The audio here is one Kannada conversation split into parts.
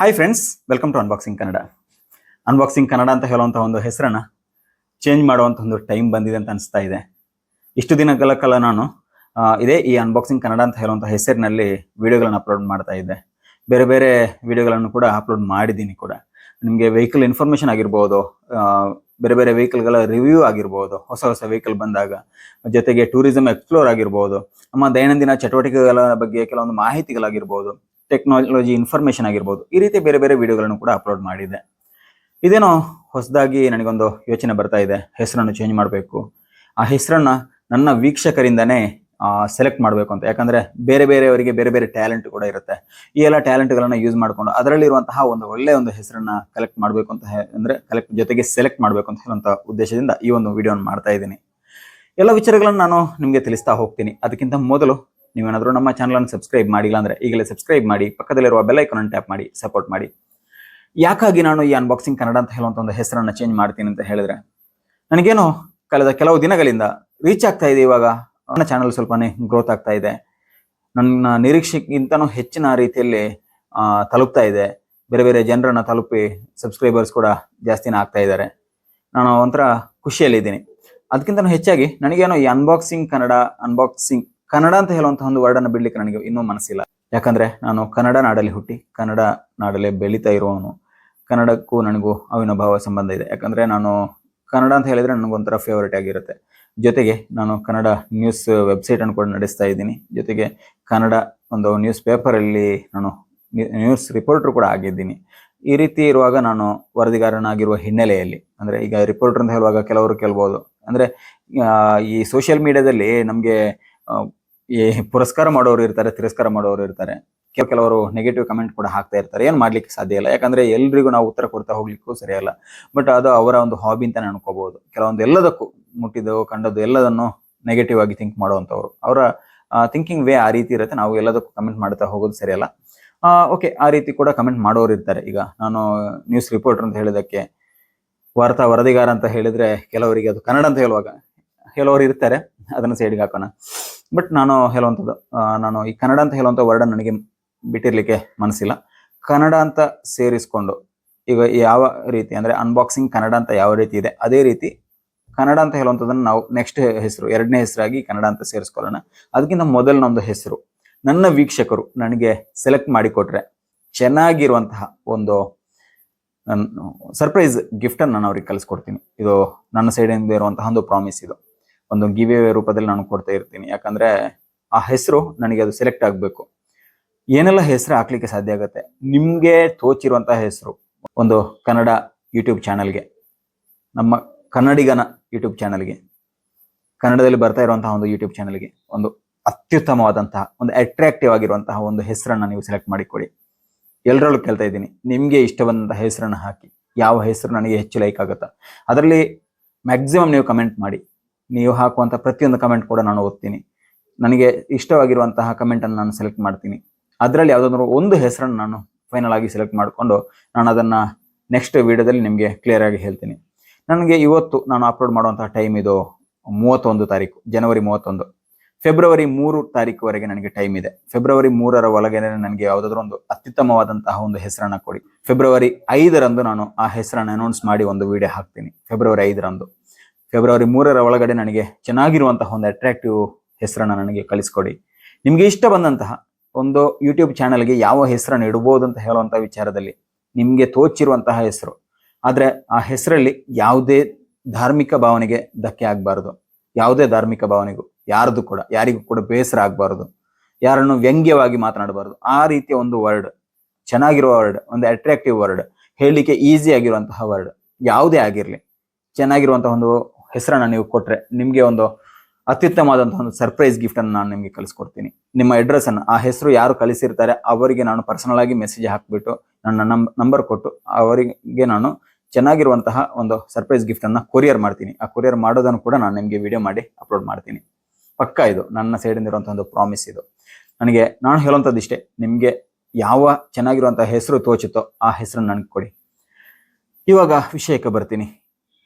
Hi friends welcome to unboxing Kannada unboxing Kannada ಅಂತ ಹೇಳುವಂಥ ಒಂದು ಹೆಸರನ್ನ ಚೇಂಜ್ ಮಾಡುವಂಥ ಒಂದು ಟೈಮ್ ಬಂದಿದೆ ಅಂತ ಅನಿಸ್ತಾ ಇದೆ. ಇಷ್ಟು ದಿನಗಳ ಕಾಲ ನಾನು ಇದೇ ಈ ಅನ್ಬಾಕ್ಸಿಂಗ್ ಕನ್ನಡ ಅಂತ ಹೇಳುವಂಥ ಹೆಸರಿನಲ್ಲಿ ವಿಡಿಯೋಗಳನ್ನು ಅಪ್ಲೋಡ್ ಮಾಡ್ತಾ ಇದ್ದೆ. ಬೇರೆ ಬೇರೆ ವಿಡಿಯೋಗಳನ್ನು ಕೂಡ ಅಪ್ಲೋಡ್ ಮಾಡಿದ್ದೀನಿ ಕೂಡ. ನಿಮಗೆ ವೆಹಿಕಲ್ ಇನ್ಫಾರ್ಮೇಷನ್ ಆಗಿರ್ಬೋದು ಬೇರೆ ಬೇರೆ ವೆಹಿಕಲ್ಗಳ ರಿವ್ಯೂ ಆಗಿರ್ಬೋದು, ಹೊಸ ಹೊಸ ವೆಹಿಕಲ್ ಬಂದಾಗ, ಜೊತೆಗೆ ಟೂರಿಸಂ ಎಕ್ಸ್ಪ್ಲೋರ್ ಆಗಿರ್ಬೋದು, ನಮ್ಮ ದೈನಂದಿನ ಚಟುವಟಿಕೆಗಳ ಬಗ್ಗೆ ಕೆಲವೊಂದು ಮಾಹಿತಿಗಳಾಗಿರ್ಬೋದು ಟೆಕ್ನಾಲಜಿ ಇನ್ಫಾರ್ಮೇಷನ್ ಆಗಿರ್ಬೋದು, ಈ ರೀತಿ ಬೇರೆ ಬೇರೆ ವಿಡಿಯೋಗಳನ್ನು ಕೂಡ ಅಪ್ಲೋಡ್ ಮಾಡಿದೆ. ಇದೇನೋ ಹೊಸದಾಗಿ ನನಗೊಂದು ಯೋಚನೆ ಬರ್ತಾ ಇದೆ, ಹೆಸರನ್ನು ಚೇಂಜ್ ಮಾಡಬೇಕು. ಆ ಹೆಸರನ್ನ ನನ್ನ ವೀಕ್ಷಕರಿಂದನೇ ಸೆಲೆಕ್ಟ್ ಮಾಡಬೇಕು ಅಂತ. ಯಾಕಂದ್ರೆ ಬೇರೆ ಬೇರೆಯವರಿಗೆ ಬೇರೆ ಬೇರೆ ಟ್ಯಾಲೆಂಟ್ ಕೂಡ ಇರುತ್ತೆ. ಈ ಎಲ್ಲ ಟ್ಯಾಲೆಂಟ್ಗಳನ್ನು ಯೂಸ್ ಮಾಡಿಕೊಂಡು ಅದರಲ್ಲಿರುವಂತಹ ಒಂದು ಒಳ್ಳೆಯ ಒಂದು ಹೆಸರನ್ನ ಕಲೆಕ್ಟ್ ಮಾಡಬೇಕು ಅಂತ ಅಂದರೆ ಅಂದ್ರೆ ಕಲೆಕ್ಟ್ ಜೊತೆಗೆ ಸೆಲೆಕ್ಟ್ ಮಾಡಬೇಕು ಅಂತ ಹೇಳುವಂಥ ಉದ್ದೇಶದಿಂದ ಈ ಒಂದು ವಿಡಿಯೋನ ಮಾಡ್ತಾ ಇದ್ದೀನಿ. ಎಲ್ಲ ವಿಚಾರಗಳನ್ನು ನಾನು ನಿಮಗೆ ತಿಳಿಸ್ತಾ ಹೋಗ್ತೀನಿ. ಅದಕ್ಕಿಂತ ಮೊದಲು ನೀವೇನಾದರೂ ನಮ್ಮ ಚಾನಲನ್ನು ಸಬ್ಸ್ಕ್ರೈಬ್ ಮಾಡಿಲ್ಲ ಅಂದ್ರೆ ಈಗಲೇ ಸಬ್ಸ್ಕ್ರೈಬ್ ಮಾಡಿ, ಪಕ್ಕದಲ್ಲಿರುವ ಬೆಲ್ ಐಕಾನ್ ಟ್ಯಾಪ್ ಮಾಡಿ ಸಪೋರ್ಟ್ ಮಾಡಿ. ಯಾಕಾಗಿ ನಾನು ಈ ಅನ್ಬಾಕ್ಸಿಂಗ್ ಕನ್ನಡ ಅಂತ ಹೇಳುವಂಥ ಒಂದು ಹೆಸರನ್ನ ಚೇಂಜ್ ಮಾಡ್ತೀನಿ ಅಂತ ಹೇಳಿದ್ರೆ, ನನಗೇನು ಕಳೆದ ಕೆಲವು ದಿನಗಳಿಂದ ರೀಚ್ ಆಗ್ತಾ ಇದೆ ಇವಾಗ. ನನ್ನ ಚಾನಲ್ ಸ್ವಲ್ಪನೇ ಗ್ರೋತ್ ಆಗ್ತಾ ಇದೆ. ನನ್ನ ನಿರೀಕ್ಷೆಗಿಂತನೂ ಹೆಚ್ಚಿನ ರೀತಿಯಲ್ಲಿ ತಲುಪ್ತಾ ಇದೆ. ಬೇರೆ ಬೇರೆ ಜನರನ್ನ ತಲುಪಿ ಸಬ್ಸ್ಕ್ರೈಬರ್ಸ್ ಕೂಡ ಜಾಸ್ತಿನ ಆಗ್ತಾ ಇದ್ದಾರೆ. ನಾನು ಒಂಥರ ಖುಷಿಯಲ್ಲಿದ್ದೀನಿ. ಅದಕ್ಕಿಂತ ಹೆಚ್ಚಾಗಿ ನನಗೇನೋ ಈ ಅನ್ಬಾಕ್ಸಿಂಗ್ ಕನ್ನಡ ಅನ್ಬಾಕ್ಸಿಂಗ್ ಕನ್ನಡ ಅಂತ ಹೇಳುವಂತಹ ಒಂದು ವರ್ಡನ್ನು ಬಿಡ್ಲಿಕ್ಕೆ ನನಗೆ ಇನ್ನೂ ಮನಸ್ಸಿಲ್ಲ. ಯಾಕಂದ್ರೆ ನಾನು ಕನ್ನಡ ನಾಡಲ್ಲಿ ಹುಟ್ಟಿ, ಕನ್ನಡ ನಾಡಲ್ಲೇ ಬೆಳೀತಾ ಇರುವವನು. ಕನ್ನಡಕ್ಕೂ ನನಗೂ ಅವಿನಭಾವ ಸಂಬಂಧ ಇದೆ. ಯಾಕಂದ್ರೆ ನಾನು ಕನ್ನಡ ಅಂತ ಹೇಳಿದ್ರೆ ನನಗೊಂಥರ ಫೇವರೇಟ್ ಆಗಿರುತ್ತೆ. ಜೊತೆಗೆ ನಾನು ಕನ್ನಡ ನ್ಯೂಸ್ ವೆಬ್ಸೈಟ್ ಅನ್ನು ಕೂಡ ನಡೆಸ್ತಾ ಇದ್ದೀನಿ. ಜೊತೆಗೆ ಕನ್ನಡ ಒಂದು ನ್ಯೂಸ್ ಪೇಪರಲ್ಲಿ ನಾನು ನ್ಯೂಸ್ ರಿಪೋರ್ಟರ್ ಕೂಡ ಆಗಿದ್ದೀನಿ. ಈ ರೀತಿ ಇರುವಾಗ ನಾನು ವರದಿಗಾರನಾಗಿರುವ ಹಿನ್ನೆಲೆಯಲ್ಲಿ, ಅಂದ್ರೆ ಈಗ ರಿಪೋರ್ಟರ್ ಅಂತ ಹೇಳುವಾಗ ಕೆಲವರು ಕೇಳ್ಬೋದು. ಅಂದ್ರೆ ಈ ಸೋಷಿಯಲ್ ಮೀಡಿಯಾದಲ್ಲಿ ನಮಗೆ ಈ ಪುರಸ್ಕಾರ ಮಾಡೋರು ಇರ್ತಾರೆ, ತಿರಸ್ಕಾರ ಮಾಡೋರು ಇರ್ತಾರೆ. ಕೆಲ- ಕೆಲವರು ನೆಗೆಟಿವ್ ಕಮೆಂಟ್ ಕೂಡ ಹಾಕ್ತಾ ಇರ್ತಾರೆ. ಏನು ಮಾಡ್ಲಿಕ್ಕೆ ಸಾಧ್ಯ ಇಲ್ಲ. ಯಾಕಂದ್ರೆ ಎಲ್ರಿಗೂ ನಾವು ಉತ್ತರ ಕೊಡ್ತಾ ಹೋಗ್ಲಿಕ್ಕೂ ಸರಿಯಲ್ಲ. ಬಟ್ ಅದು ಅವರ ಒಂದು ಹಾಬಿ ಅಂತ ಅನ್ಕೋಬಹುದು ಕೆಲವೊಂದು ಎಲ್ಲದಕ್ಕೂ ಮುಟ್ಟಿದ್ದು ಕಂಡದ್ದು ಎಲ್ಲದನ್ನು ನೆಗೆಟಿವ್ ಆಗಿ ಥಿಂಕ್ ಮಾಡುವಂಥವ್ರು. ಅವರ ಥಿಂಕಿಂಗ್ ವೇ ಆ ರೀತಿ ಇರುತ್ತೆ. ನಾವು ಎಲ್ಲದಕ್ಕೂ ಕಮೆಂಟ್ ಮಾಡ್ತಾ ಹೋಗೋದು ಸರಿಯಲ್ಲ. ಓಕೆ ಆ ರೀತಿ ಕೂಡ ಕಮೆಂಟ್ ಮಾಡೋರು ಇರ್ತಾರೆ. ಈಗ ನಾನು ನ್ಯೂಸ್ ರಿಪೋರ್ಟರ್ ಅಂತ ಹೇಳಿದಕ್ಕೆ ವಾರ್ತಾ ವರದಿಗಾರ ಅಂತ ಹೇಳಿದ್ರೆ ಕೆಲವರಿಗೆ ಅದು ಕನ್ನಡ ಅಂತ ಹೇಳುವಾಗ ಕೆಲವರು ಇರ್ತಾರೆ. ಅದನ್ನು ಸೈಡ್ಗೆ ಹಾಕೋಣ. ಬಟ್ ನಾನು ಹೇಳುವಂಥದ್ದು ನಾನು ಈ ಕನ್ನಡ ಅಂತ ಹೇಳುವಂಥ ವರ್ಡ್ ನನಗೆ ಬಿಟ್ಟಿರಲಿಕ್ಕೆ ಮನಸ್ಸಿಲ್ಲ. ಕನ್ನಡ ಅಂತ ಸೇರಿಸ್ಕೊಂಡು, ಈಗ ಯಾವ ರೀತಿ ಅಂದರೆ ಅನ್ಬಾಕ್ಸಿಂಗ್ ಕನ್ನಡ ಅಂತ ಯಾವ ರೀತಿ ಇದೆ, ಅದೇ ರೀತಿ ಕನ್ನಡ ಅಂತ ಹೇಳುವಂಥದ್ದನ್ನು ನಾವು ನೆಕ್ಸ್ಟ್ ಹೆಸರು, ಎರಡನೇ ಹೆಸರಾಗಿ ಕನ್ನಡ ಅಂತ ಸೇರಿಸ್ಕೊಳ್ಳೋಣ. ಅದಕ್ಕಿಂತ ಮೊದಲು ನಮ್ಮದು ಹೆಸರು. ನನ್ನ ವೀಕ್ಷಕರು ನನಗೆ ಸೆಲೆಕ್ಟ್ ಮಾಡಿಕೊಟ್ರೆ ಚೆನ್ನಾಗಿರುವಂತಹ ಒಂದು ಸರ್ಪ್ರೈಸ್ ಗಿಫ್ಟನ್ನು ನಾನು ಅವ್ರಿಗೆ ಕಲಿಸ್ಕೊಡ್ತೀನಿ ಇದು ನನ್ನ ಸೈಡಿಂದ ಇರುವಂತಹ ಒಂದು ಪ್ರಾಮಿಸ್ ಇದು. ಒಂದು ಗಿವ್ ರೂಪದಲ್ಲಿ ನಾನು ಕೊಡ್ತಾ ಇರ್ತೀನಿ. ಯಾಕಂದ್ರೆ ಆ ಹೆಸರು ನನಗೆ ಅದು ಸೆಲೆಕ್ಟ್ ಆಗಬೇಕು. ಏನೆಲ್ಲ ಹೆಸರು ಹಾಕ್ಲಿಕ್ಕೆ ಸಾಧ್ಯ ಆಗುತ್ತೆ? ನಿಮಗೆ ತೋಚಿರುವಂತಹ ಹೆಸರು, ಒಂದು ಕನ್ನಡ ಯೂಟ್ಯೂಬ್ ಚಾನಲ್ಗೆ ನಮ್ಮ ಕನ್ನಡಿಗನ ಯೂಟ್ಯೂಬ್ ಚಾನಲ್ಗೆ ಕನ್ನಡದಲ್ಲಿ ಬರ್ತಾ ಇರುವಂತಹ ಒಂದು ಯೂಟ್ಯೂಬ್ ಚಾನಲ್ಗೆ ಒಂದು ಅತ್ಯುತ್ತಮವಾದಂತಹ, ಒಂದು ಅಟ್ರಾಕ್ಟಿವ್ ಆಗಿರುವಂತಹ ಒಂದು ಹೆಸರನ್ನ ನೀವು ಸೆಲೆಕ್ಟ್ ಮಾಡಿಕೊಡಿ ಎಲ್ಲರಲ್ಲೂ ಕೇಳ್ತಾ ಇದ್ದೀನಿ, ನಿಮಗೆ ಇಷ್ಟ ಬಂದಂತಹ ಹೆಸರನ್ನ ಹಾಕಿ, ಯಾವ ಹೆಸರು ನನಗೆ ಹೆಚ್ಚು ಲೈಕ್ ಆಗುತ್ತಾ? ಅದರಲ್ಲಿ ಮ್ಯಾಕ್ಸಿಮಮ್ ನೀವು ಕಮೆಂಟ್ ಮಾಡಿ. ನೀವು ಹಾಕುವಂಥ ಪ್ರತಿಯೊಂದು ಕಮೆಂಟ್ ಕೂಡ ನಾನು ಓದ್ತೀನಿ. ನನಗೆ ಇಷ್ಟವಾಗಿರುವಂತಹ ಕಮೆಂಟನ್ನು ನಾನು ಸೆಲೆಕ್ಟ್ ಮಾಡ್ತೀನಿ. ಅದರಲ್ಲಿ ಯಾವುದಾದ್ರು ಒಂದು ಹೆಸರನ್ನು ನಾನು ಫೈನಲ್ ಆಗಿ ಸೆಲೆಕ್ಟ್ ಮಾಡಿಕೊಂಡು ನಾನು ಅದನ್ನು ನೆಕ್ಸ್ಟ್ ವಿಡಿಯೋದಲ್ಲಿ ನಿಮಗೆ ಕ್ಲಿಯರ್ ಆಗಿ ಹೇಳ್ತೀನಿ. ನನಗೆ ಇವತ್ತು ನಾನು ಅಪ್ಲೋಡ್ ಮಾಡುವಂತಹ ಟೈಮ್ ಇದು ಮೂವತ್ತೊಂದು ತಾರೀಕು, ಜನವರಿ ಮೂವತ್ತೊಂದು. ಫೆಬ್ರವರಿ ಮೂರು ತಾರೀಕುವರೆಗೆ ನನಗೆ ಟೈಮ್ ಇದೆ. ಫೆಬ್ರವರಿ ಮೂರರ ಒಳಗೆ ನನಗೆ ಯಾವುದಾದ್ರೂ ಒಂದು ಅತ್ಯುತ್ತಮವಾದಂತಹ ಒಂದು ಹೆಸರನ್ನು ಕೊಡಿ. ಫೆಬ್ರವರಿ ಐದರಂದು ನಾನು ಆ ಹೆಸರನ್ನು ಅನೌನ್ಸ್ ಮಾಡಿ ಒಂದು ವಿಡಿಯೋ ಹಾಕ್ತೀನಿ. ಫೆಬ್ರವರಿ ಐದರಂದು. ಫೆಬ್ರವರಿ ಮೂರರ ಒಳಗಡೆ ನನಗೆ ಚೆನ್ನಾಗಿರುವಂತಹ ಒಂದು ಅಟ್ರಾಕ್ಟಿವ್ ಹೆಸರನ್ನು ನನಗೆ ಕಳಿಸ್ಕೊಡಿ ನಿಮಗೆ ಇಷ್ಟ ಬಂದಂತಹ ಒಂದು ಯೂಟ್ಯೂಬ್ ಚಾನಲ್ಗೆ ಯಾವ ಹೆಸರನ್ನು ಇಡಬಹುದು ಅಂತ ಹೇಳುವಂಥ ವಿಚಾರದಲ್ಲಿ ನಿಮಗೆ ತೋಚಿರುವಂತಹ ಹೆಸರು. ಆದರೆ ಆ ಹೆಸರಲ್ಲಿ ಯಾವುದೇ ಧಾರ್ಮಿಕ ಭಾವನೆಗೆ ಧಕ್ಕೆ ಆಗಬಾರ್ದು. ಯಾವುದೇ ಧಾರ್ಮಿಕ ಭಾವನೆಗೂ, ಯಾರ್ದು ಕೂಡ, ಯಾರಿಗೂ ಕೂಡ ಬೇಸರ ಆಗಬಾರ್ದು. ಯಾರನ್ನು ವ್ಯಂಗ್ಯವಾಗಿ ಮಾತನಾಡಬಾರ್ದು. ಆ ರೀತಿಯ ಒಂದು ವರ್ಡ್ ಚೆನ್ನಾಗಿರುವ ವರ್ಡ್ ಒಂದು ಅಟ್ರಾಕ್ಟಿವ್ ವರ್ಡ್ ಹೇಳಲಿಕ್ಕೆ ಈಸಿ ಆಗಿರುವಂತಹ ವರ್ಡ್ ಯಾವುದೇ ಆಗಿರಲಿ, ಚೆನ್ನಾಗಿರುವಂತಹ ಒಂದು ಹೆಸರನ್ನ ನೀವು ಕೊಟ್ರೆ ನಿಮಗೆ ಒಂದು ಅತ್ಯುತ್ತಮವಾದಂತಹ ಒಂದು ಸರ್ಪ್ರೈಸ್ ಗಿಫ್ಟ್ ಅನ್ನು ನಾನು ನಿಮಗೆ ಕಳಿಸ್ಕೊಡ್ತೀನಿ. ನಿಮ್ಮ ಅಡ್ರೆಸ್ ಅನ್ನು, ಆ ಹೆಸರು ಯಾರು ಕಳಿಸಿರ್ತಾರೆ ಅವರಿಗೆ ನಾನು ಪರ್ಸನಲ್ ಆಗಿ ಮೆಸೇಜ್ ಹಾಕಿಬಿಟ್ಟು ನನ್ನ ನಂಬರ್ ಕೊಟ್ಟು ಅವರಿಗೆ ನಾನು ಚೆನ್ನಾಗಿರುವಂತಹ ಒಂದು ಸರ್ಪ್ರೈಸ್ ಗಿಫ್ಟ್ ಕೊರಿಯರ್ ಮಾಡ್ತೀನಿ. ಆ ಕೊರಿಯರ್ ಮಾಡೋದನ್ನು ಕೂಡ ನಾನು ನಿಮಗೆ ವಿಡಿಯೋ ಮಾಡಿ ಅಪ್ಲೋಡ್ ಮಾಡ್ತೀನಿ. ಪಕ್ಕ ಇದು, ನನ್ನ ಸೈಡಿಂದ ಇರುವಂತಹ ಒಂದು ಪ್ರಾಮಿಸ್ ಇದು. ನನಗೆ, ನಾನು ಹೇಳುವಂಥದ್ದು ಇಷ್ಟೇ, ನಿಮಗೆ ಯಾವ ಚೆನ್ನಾಗಿರುವಂತಹ ಹೆಸರು ತೋಚುತ್ತೋ ಆ ಹೆಸರನ್ನು ನನಗೆ ಕೊಡಿ. ಇವಾಗ ವಿಷಯಕ್ಕೆ ಬರ್ತೀನಿ.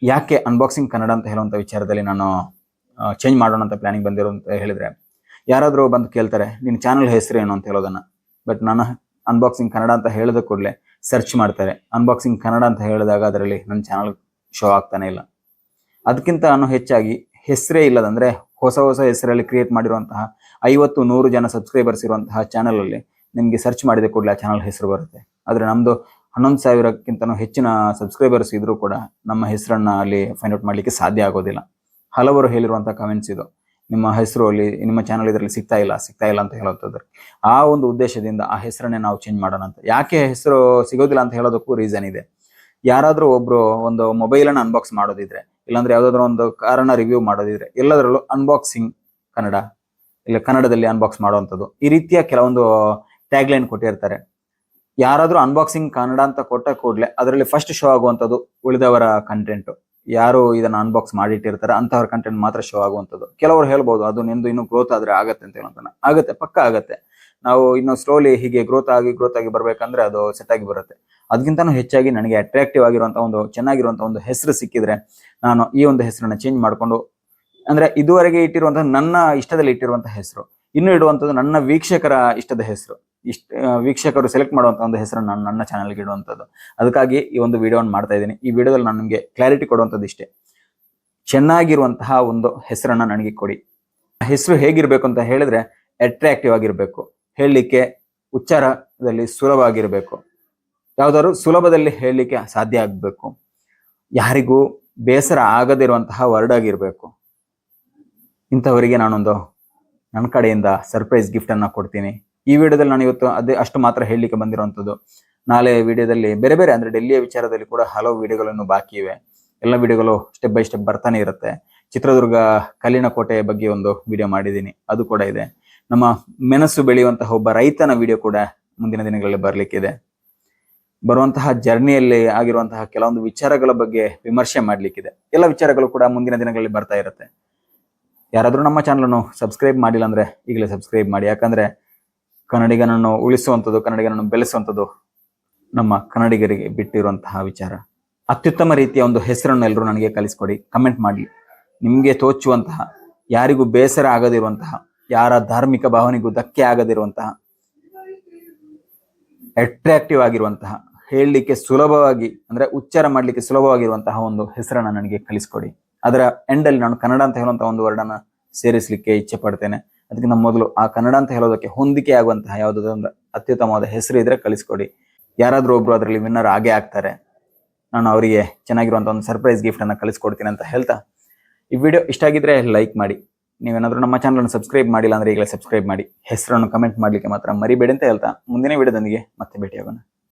ಯಾಕೆ ಅನ್ಬಾಕ್ಸಿಂಗ್ ಕನ್ನಡ ಅಂತ ಹೇಳುವಂಥ ವಿಚಾರದಲ್ಲಿ ನಾನು ಚೇಂಜ್ ಮಾಡೋಣ ಅಂತ ಪ್ಲಾನಿಂಗ್ ಬಂದಿರೋ ಅಂತ ಹೇಳಿದರೆ, ಯಾರಾದರೂ ಬಂದು ಕೇಳ್ತಾರೆ, ನಿನ್ನ ಚಾನಲ್ ಹೆಸರು ಏನು ಅಂತ ಹೇಳೋದನ್ನು. ಬಟ್ ನಾನು ಅನ್ಬಾಕ್ಸಿಂಗ್ ಕನ್ನಡ ಅಂತ ಹೇಳಿದ ಕೂಡಲೇ ಸರ್ಚ್ ಮಾಡ್ತಾರೆ. ಅನ್ಬಾಕ್ಸಿಂಗ್ ಕನ್ನಡ ಅಂತ ಹೇಳಿದಾಗ ಅದರಲ್ಲಿ ನನ್ನ ಚಾನಲ್ ಶೋ ಆಗ್ತಾನೆ ಇಲ್ಲ. ಅದಕ್ಕಿಂತ ನಾನು ಹೆಚ್ಚಾಗಿ ಹೆಸರೇ ಇಲ್ಲದಂದರೆ ಹೊಸ ಹೊಸ ಹೆಸರಲ್ಲಿ ಕ್ರಿಯೇಟ್ ಮಾಡಿರುವಂತಹ ಐವತ್ತು ನೂರು ಜನ ಸಬ್ಸ್ಕ್ರೈಬರ್ಸ್ ಇರುವಂತಹ ಚಾನಲಲ್ಲಿ ನಿಮಗೆ ಸರ್ಚ್ ಮಾಡಿದ ಕೂಡಲೇ ಆ ಚಾನಲ್ ಹೆಸರು ಬರುತ್ತೆ. ಆದರೆ ನಮ್ದು ಹನ್ನೊಂದು ಸಾವಿರಕ್ಕಿಂತನೂ ಹೆಚ್ಚಿನ ಸಬ್ಸ್ಕ್ರೈಬರ್ಸ್ ಇದ್ರೂ ಕೂಡ ನಮ್ಮ ಹೆಸರನ್ನ ಅಲ್ಲಿ ಫೈಂಡ್ ಔಟ್ ಮಾಡ್ಲಿಕ್ಕೆ ಸಾಧ್ಯ ಆಗೋದಿಲ್ಲ. ಹಲವರು ಹೇಳಿರುವಂತಹ ಕಮೆಂಟ್ಸ್ ಇದು. ನಿಮ್ಮ ಹೆಸರು ಅಲ್ಲಿ, ನಿಮ್ಮ ಚಾನಲ್ ಇದರಲ್ಲಿ ಸಿಗ್ತಾ ಇಲ್ಲ ಸಿಗ್ತಾ ಇಲ್ಲ ಅಂತ ಹೇಳುವಂಥದ್ದು. ಆ ಒಂದು ಉದ್ದೇಶದಿಂದ ಆ ಹೆಸರನ್ನೇ ನಾವು ಚೇಂಜ್ ಮಾಡೋಣ ಅಂತ. ಯಾಕೆ ಹೆಸರು ಸಿಗೋದಿಲ್ಲ ಅಂತ ಹೇಳೋದಕ್ಕೂ ರೀಸನ್ ಇದೆ. ಯಾರಾದರೂ ಒಬ್ರು ಒಂದು ಮೊಬೈಲ್ ಅನ್ನ ಅನ್ಬಾಕ್ಸ್ ಮಾಡೋದಿದ್ರೆ, ಇಲ್ಲಾಂದ್ರೆ ಯಾವ್ದಾದ್ರು ಒಂದು ಕಾರಣ ರಿವ್ಯೂ ಮಾಡೋದಿದ್ರೆ, ಎಲ್ಲದರಲ್ಲೂ ಅನ್ಬಾಕ್ಸಿಂಗ್ ಕನ್ನಡ, ಇಲ್ಲ ಕನ್ನಡದಲ್ಲಿ ಅನ್ಬಾಕ್ಸ್ ಮಾಡುವಂಥದ್ದು. ಈ ರೀತಿಯ ಕೆಲವೊಂದು ಟ್ಯಾಗ್ ಲೈನ್ ಕೊಟ್ಟಿರ್ತಾರೆ. ಯಾರಾದ್ರೂ ಅನ್ಬಾಕ್ಸಿಂಗ್ ಕನ್ನಡ ಅಂತ ಕೊಟ್ಟ ಕೂಡಲೇ ಅದರಲ್ಲಿ ಫಸ್ಟ್ ಶೋ ಆಗುವಂಥದ್ದು ಉಳಿದವರ ಕಂಟೆಂಟ್ ಯಾರು ಇದನ್ನ ಅನ್ಬಾಕ್ಸ್ ಮಾಡಿಟ್ಟಿರ್ತಾರೆ ಅಂತವ್ರ ಕಂಟೆಂಟ್ ಮಾತ್ರ ಶೋ ಆಗುವಂಥದ್ದು. ಕೆಲವರು ಹೇಳ್ಬೋದು, ಅದು ನಿಂದು ಇನ್ನೂ ಗ್ರೋತ್ ಆದ್ರೆ ಆಗತ್ತೆ ಅಂತ ಹೇಳೋಂತಾನೆ ಆಗತ್ತೆ, ಪಕ್ಕ ಆಗತ್ತೆ. ನಾವು ಇನ್ನು ಸ್ಲೋಲಿ ಹೀಗೆ ಗ್ರೋತ್ ಆಗಿ ಗ್ರೋತ್ ಆಗಿ ಬರ್ಬೇಕಂದ್ರೆ ಅದು ಸೆಟ್ ಆಗಿ ಬರುತ್ತೆ. ಅದಕ್ಕಿಂತನೂ ಹೆಚ್ಚಾಗಿ ನನಗೆ ಅಟ್ರಾಕ್ಟಿವ್ ಆಗಿರುವಂತ ಒಂದು ಚೆನ್ನಾಗಿರುವಂತ ಒಂದು ಹೆಸರು ಸಿಕ್ಕಿದ್ರೆ ನಾನು ಈ ಒಂದು ಹೆಸರನ್ನ ಚೇಂಜ್ ಮಾಡ್ಕೊಂಡು, ಅಂದ್ರೆ ಇದುವರೆಗೆ ಇಟ್ಟಿರುವಂತಹ ನನ್ನ ಇಷ್ಟದಲ್ಲಿ ಇಟ್ಟಿರುವಂತಹ ಹೆಸರು. ಇನ್ನು ಇಡುವಂಥದ್ದು ನನ್ನ ವೀಕ್ಷಕರ ಇಷ್ಟದ ಹೆಸರು. ಇಷ್ಟ ವೀಕ್ಷಕರು ಸೆಲೆಕ್ಟ್ ಮಾಡುವಂಥ ಒಂದು ಹೆಸರನ್ನು ನಾನು ನನ್ನ ಚಾನಲ್ಗೆ ಇಡುವಂಥದ್ದು ಅದಕ್ಕಾಗಿ ಈ ಒಂದು ವಿಡಿಯೋವನ್ನು ಮಾಡ್ತಾ ಇದ್ದೀನಿ. ಈ ವಿಡಿಯೋದಲ್ಲಿ ನಾನು ನಿಮಗೆ ಕ್ಲಾರಿಟಿ ಕೊಡುವಂಥದ್ದು ಇಷ್ಟೇ. ಚೆನ್ನಾಗಿರುವಂತಹ ಒಂದು ಹೆಸರನ್ನು ನನಗೆ ಕೊಡಿ. ಹೆಸರು ಹೇಗಿರಬೇಕು ಅಂತ ಹೇಳಿದ್ರೆ ಅಟ್ರಾಕ್ಟಿವ್ ಆಗಿರಬೇಕು. ಹೇಳಲಿಕ್ಕೆ ಉಚ್ಚಾರದಲ್ಲಿ ಸುಲಭ ಆಗಿರಬೇಕು ಯಾವುದಾದ್ರು ಸುಲಭದಲ್ಲಿ ಹೇಳಲಿಕ್ಕೆ ಸಾಧ್ಯ ಆಗಬೇಕು. ಯಾರಿಗೂ ಬೇಸರ ಆಗದಿರುವಂತಹ ವರ್ಡ್ ಆಗಿರಬೇಕು. ಇಂಥವರಿಗೆ ನಾನೊಂದು ನನ್ನ ಕಡೆಯಿಂದ ಸರ್ಪ್ರೈಸ್ ಗಿಫ್ಟನ್ನು ಕೊಡ್ತೀನಿ. ಈ ವಿಡಿಯೋದಲ್ಲಿ ನಾನು ಇವತ್ತು ಅದೇ ಅಷ್ಟು ಮಾತ್ರ ಹೇಳಲಿಕ್ಕೆ ಬಂದಿರುವಂಥದ್ದು. ನಾಳೆ ವಿಡಿಯೋದಲ್ಲಿ ಬೇರೆ ಬೇರೆ ಅಂದರೆ ಡೆಲ್ಲಿಯ ವಿಚಾರದಲ್ಲಿ ಕೂಡ ಹಲವು ವಿಡಿಯೋಗಳನ್ನು ಬಾಕಿ ಇವೆ. ಎಲ್ಲ ವಿಡಿಯೋಗಳು ಸ್ಟೆಪ್ ಬೈ ಸ್ಟೆಪ್ ಬರ್ತಾನೆ ಇರುತ್ತೆ. ಚಿತ್ರದುರ್ಗ ಕಲ್ಲಿನ ಕೋಟೆಯ ಬಗ್ಗೆ ಒಂದು ವಿಡಿಯೋ ಮಾಡಿದ್ದೀನಿ. ಅದು ಕೂಡ ಇದೆ. ನಮ್ಮ ಮೆಣಸು ಬೆಳೆಯುವಂತಹ ಒಬ್ಬ ರೈತನ ವಿಡಿಯೋ ಕೂಡ ಮುಂದಿನ ದಿನಗಳಲ್ಲಿ ಬರಲಿಕ್ಕಿದೆ ಬರುವಂತಹ ಜರ್ನಿಯಲ್ಲಿ ಆಗಿರುವಂತಹ ಕೆಲವೊಂದು ವಿಚಾರಗಳ ಬಗ್ಗೆ ವಿಮರ್ಶೆ ಮಾಡಲಿಕ್ಕಿದೆ ಎಲ್ಲ ವಿಚಾರಗಳು ಕೂಡ ಮುಂದಿನ ದಿನಗಳಲ್ಲಿ ಬರ್ತಾ ಇರುತ್ತೆ. ಯಾರಾದರೂ ನಮ್ಮ ಚಾನಲನ್ನು ಸಬ್ಸ್ಕ್ರೈಬ್ ಮಾಡಿಲ್ಲ ಅಂದರೆ ಈಗಲೇ ಸಬ್ಸ್ಕ್ರೈಬ್ ಮಾಡಿ. ಯಾಕಂದ್ರೆ ಕನ್ನಡಿಗನನ್ನು ಉಳಿಸುವಂಥದ್ದು, ಕನ್ನಡಿಗನನ್ನು ಬೆಳೆಸುವಂಥದ್ದು ನಮ್ಮ ಕನ್ನಡಿಗರಿಗೆ ಬಿಟ್ಟಿರುವಂತಹ ವಿಚಾರ. ಅತ್ಯುತ್ತಮ ರೀತಿಯ ಒಂದು ಹೆಸರನ್ನು ಎಲ್ಲರೂ ನನಗೆ ಕಲಿಸ್ಕೊಡಿ. ಕಮೆಂಟ್ ಮಾಡಿ. ನಿಮಗೆ ತೋಚುವಂತಹ, ಯಾರಿಗೂ ಬೇಸರ ಆಗದಿರುವಂತಹ, ಯಾರ ಧಾರ್ಮಿಕ ಭಾವನೆಗೂ ಧಕ್ಕೆ ಆಗದಿರುವಂತಹ ಅಟ್ರಾಕ್ಟಿವ್ ಆಗಿರುವಂತಹ, ಹೇಳಲಿಕ್ಕೆ ಸುಲಭವಾಗಿ, ಅಂದರೆ ಉಚ್ಚಾರ ಮಾಡಲಿಕ್ಕೆ ಸುಲಭವಾಗಿರುವಂತಹ ಒಂದು ಹೆಸರನ್ನು ನನಗೆ ಕಲಿಸ್ಕೊಡಿ. ಅದರ ಎಂಡಲ್ಲಿ ನಾನು ಕನ್ನಡ ಅಂತ ಹೇಳುವಂತಹ ಒಂದು ವರ್ಡನ್ನು ಸೇರಿಸಲಿಕ್ಕೆ ಇಚ್ಛೆ ಪಡ್ತೇನೆ. ಅದಕ್ಕಿಂತ ಮೊದಲು ಆ ಕನ್ನಡ ಅಂತ ಹೇಳೋದಕ್ಕೆ ಹೊಂದಿಕೆ ಆಗುವಂತಹ ಯಾವುದಾದ್ರು ಒಂದು ಅತ್ಯುತ್ತಮವಾದ ಹೆಸರು ಇದ್ರೆ ಕಳಿಸ್ಕೊಡಿ. ಯಾರಾದರೂ ಒಬ್ರು ಅದರಲ್ಲಿ ವಿನ್ನರ್ ಆಗೇ ಆಗ್ತಾರೆ. ನಾನು ಅವರಿಗೆ ಚೆನ್ನಾಗಿರುವಂಥ ಒಂದು ಸರ್ಪ್ರೈಸ್ ಗಿಫ್ಟನ್ನು ಕಳಿಸ್ಕೊಡ್ತೀನಿ ಅಂತ ಹೇಳ್ತಾ, ಈ ವಿಡಿಯೋ ಇಷ್ಟ ಆಗಿದ್ರೆ ಲೈಕ್ ಮಾಡಿ. ನೀವೇನಾದರೂ ನಮ್ಮ ಚಾನಲ್ ಸಬ್ಸ್ಕ್ರೈಬ್ ಮಾಡಿಲ್ಲ ಅಂದ್ರೆ ಈಗಲೇ ಸಬ್ಸ್ಕ್ರೈಬ್ ಮಾಡಿ. ಹೆಸರನ್ನು ಕಮೆಂಟ್ ಮಾಡ್ಲಿಕ್ಕೆ ಮಾತ್ರ ಮರಿಬೇಡಿ ಅಂತ ಹೇಳ್ತಾ, ಮುಂದಿನ ವಿಡಿಯೋದೊಂದಿಗೆ ಮತ್ತೆ ಭೇಟಿಯಾಗೋಣ.